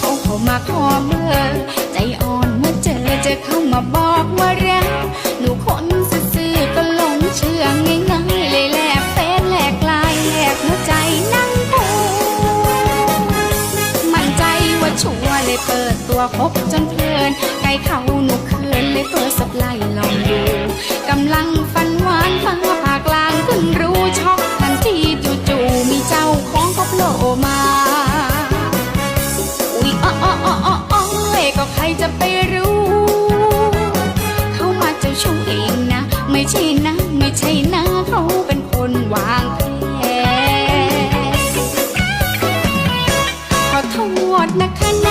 ขาเข้ามาขอเบอร์ใจอ่อนเมื่อเจอจะเข้ามาบอกว่ารักหนูคนซื่อๆก็หลงเชื่อง่ายๆเลยแลกเฟซแลกลายแลกหัวใจนั่งพูมั่นใจว่าชัวร์เลยเปิดตัวคบจนเพลินไกลเขาหนูเขิน ไม่ใช่นะ ไม่ใช่นะเขาเป็นคนวางแผนขอโทษนะคะ